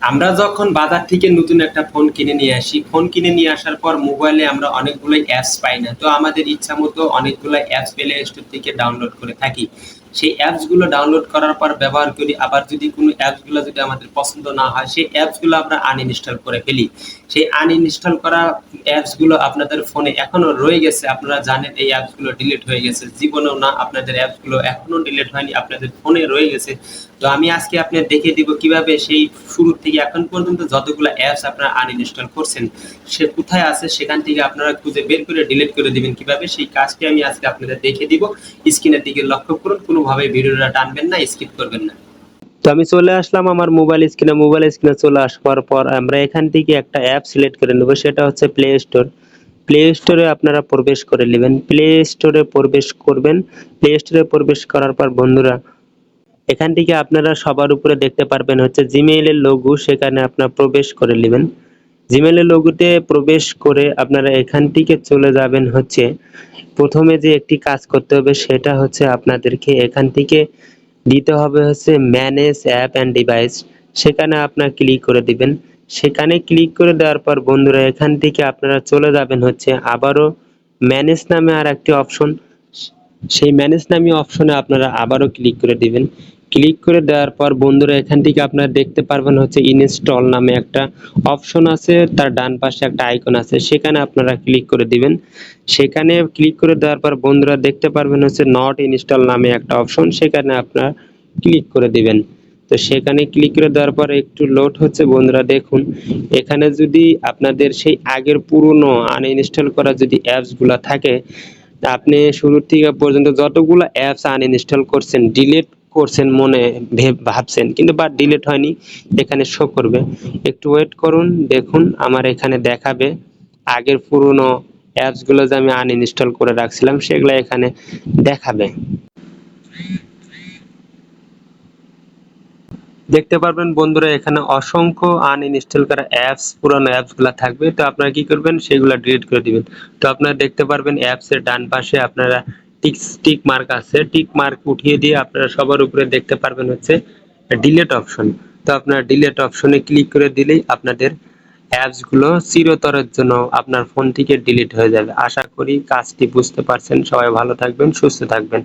আমরা যখন বাজার থেকে নতুন একটা ফোন কিনে নিয়ে আসি, ফোন কিনে নিয়ে আসার পর মোবাইলে আমরা অনেকগুলো অ্যাপস পাই না। তো আমাদের ইচ্ছা মতো অনেকগুলো অ্যাপস প্লে স্টোর থেকে ডাউনলোড করে থাকি। সেই অ্যাপসগুলো ডাউনলোড করার পর ব্যবহার করি। আবার যদি কোনো অ্যাপসগুলো যদি আমাদের পছন্দ না হয়, সেই অ্যাপসগুলো আমরা আনইনস্টল করে ফেলি। সেই আনইনস্টল করা অ্যাপসগুলো আপনাদের ফোনে এখনও রয়ে গেছে। আপনারা জানেন এই অ্যাপসগুলো ডিলিট হয়ে গেছে। জীবনেও না, আপনাদের অ্যাপসগুলো এখনও ডিলিট হয়নি, আপনাদের ফোনে রয়ে গেছে। তো আমি আজকে আপনার দেখিয়ে দিব কীভাবে সেই শুরু থেকে এখন পর্যন্ত যতগুলো অ্যাপস আপনারা আনইনস্টল করছেন, সে কোথায় আছে, সেখান থেকে আপনারা খুঁজে বের করে ডিলিট করে দিবেন। কীভাবে সেই কাজটি আমি আজকে আপনাদের দেখিয়ে দিব। স্ক্রিনের দিকে লক্ষ্য করুন কোনোভাবে ভিডিওটা টানবেন না স্কিপ করবেন না। তো আমি চলে আসলাম আমার মোবাইল স্ক্রিনে মোবাইল স্ক্রিনে চলে আসার পর আমরা এখান থেকে একটা অ্যাপ সিলেক্ট করে নেব, সেটা হচ্ছে প্লে স্টোর প্লে স্টোরে আপনারা প্রবেশ করে নেবেন। প্লে স্টোরে প্রবেশ করবেন। প্লে স্টোরে প্রবেশ করার পর বন্ধুরা, এখান থেকে আপনারা সবার উপরে দেখতে পারবেন হচ্ছে জিমেইলের লোগো সেখানে আপনারা প্রবেশ করে নেবেন। জিমেইলের লোগোতে প্রবেশ করে আপনারা এখান থেকে চলে যাবেন হচ্ছে, প্রথমে যে একটি কাজ করতে হবে সেটা হচ্ছে আপনাদেরকে এখান থেকে দিতে হবে হচ্ছে ম্যানেজ অ্যাপ অ্যান্ড ডিভাইস সেখানে আপনার ক্লিক করে দিবেন। সেখানে ক্লিক করে দেওয়ার পর বন্ধুরা এখান থেকে আপনারা চলে যাবেন হচ্ছে আবারও ম্যানেজ নামে আর একটি অপশন সেই ম্যানেজ নামীয় অপশনে আপনারা আবারও ক্লিক করে দিবেন। ক্লিক করে দেওয়ার পর বন্ধুরা এখান থেকে আপনারা দেখতে পারবেন হচ্ছে ইনস্টল নামে একটা অপশন আছে, তার ডান পাশে একটা আইকন আছে, সেখানে আপনারা ক্লিক করে দিবেন। সেখানে ক্লিক করে দেওয়ার পর বন্ধুরা দেখতে পারবেন হচ্ছে নট ইনস্টল নামে একটা অপশন, সেখানে আপনারা ক্লিক করে দিবেন। তো সেখানে ক্লিক করে দেওয়ার পর একটু লোড হচ্ছে, বন্ধুরা দেখুন, এখানে যদি আপনাদের সেই আগের পুরনো আনইনস্টল করা যদি অ্যাপসগুলো থাকে আপনি শুরু থেকে পর্যন্ত যতগুলো অ্যাপস আনইনস্টল করছেন ডিলিট করছেন, মনে ভাবছেন, কিন্তু বা ডিলিট হয়নি, এখানে শো করবে। একটু ওয়েট করুন, দেখুন, আমার এখানে দেখাবে। আগের পুরনো অ্যাপসগুলো যে আমি আনইনস্টল করে রাখছিলাম, সেগুলো এখানে দেখাবে। দেখতে পারবেন বন্ধুরা, এখানে অসংখ্য আনইনস্টল করা অ্যাপস পুরানো অ্যাপসগুলো থাকবে। তো আপনারা কি করবেন? সেগুলো ডিলিট করে দিবেন। তো আপনারা দেখতে পারবেন অ্যাপসের ডান পাশে আপনারা টিক মার্ক আছে। টিক মার্ক উঠিয়ে দিয়ে আপনারা সবার উপরে দেখতে পারবেন হচ্ছে ডিলেট অপশন তো আপনারা ডিলেট অপশনে ক্লিক করে দিলেই আপনাদের অ্যাপসগুলো চিরতরের জন্য আপনার ফোন থেকে ডিলিট হয়ে যাবে। আশা করি কাজটি বুঝতে পারছেন। সবাই ভালো থাকবেন, সুস্থ থাকবেন।